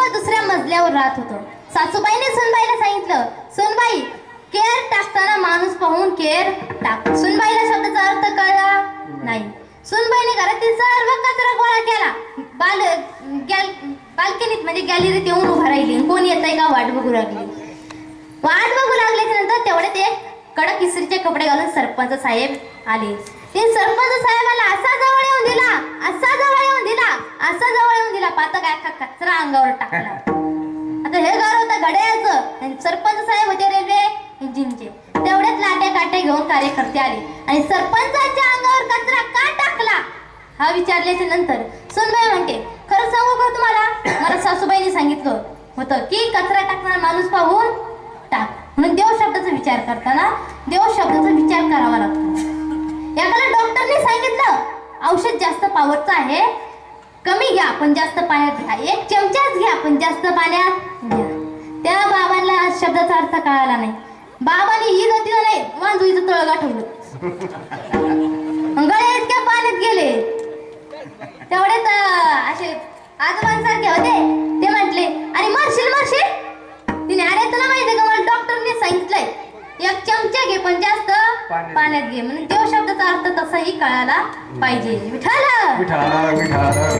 कुटुंब दुसऱ्या मजल्यावर राहत होतं. सासूबाईने सुनबाईला सांगितलं सुनबाई केअर टाकताना माणूस पाहून केअर टाक. सुनबाईला शब्दाचा अर्थ कळला नाही. सुनबाईने घरातील सर्व कचरा गोळा केला. बाल गॅल बाल्कनीत म्हणजे गॅलरीत येऊन उभा राहिली. कोण येत आहे का वाट बघू लागली. वाट बघू लागल्याच्या नंतर तेवढ्यात ते कडक इसरीचे कपडे घालून सरपंच साहेब आले. ते सरपंच साहेबाला असा जवळ येऊन दिला असा जवळ येऊन दिला असा जवळ येऊन दिला. पाता काय अंगावर टाकला आता हे घर होतं घड्याळाचं सरपंच साहेब होते रेल्वे इंजिनचे. तेवढ्याच लाट्या काट्या घेऊन कार्यकर्ते आले. आणि सरपंचाच्या अंगावर कचरा का टाकला? हा विचारल्याच्या नंतर सुनबाई म्हणते खरं सांगू का तुम्हाला? मला सासूबाईने सांगितलं होतं की कचरा टाकणारा माणूस पाहून टाक. म्हणून देव शब्दाचा विचार करताना देव शब्दाचा विचार करावा लागतो. याला डॉक्टरने सांगितलं औषध जास्त पावरचं आहे पण जास्त पाण्यात घ्या. एक चमचाच घ्या पण जास्त पाण्यात घ्या. त्या बाबांना हा शब्दाचा अर्थ कळाला नाही. बाबांनी ही गती नाही मांजुईचं तळगा ठेवलं गळे इतक्या पाण्यात गेले. तेवढेच असे आजोबांसारखे होते. ते म्हटले अरे मरशील मरशील? तिने अरे तुला माहिती का मला डॉक्टरने सांगितलंय एक चमचा घे पण जास्त पाण्यात. घे. म्हणून देव शब्दाचा अर्थ तसाही कळाला पाहिजे. विठाला विठाला विठाला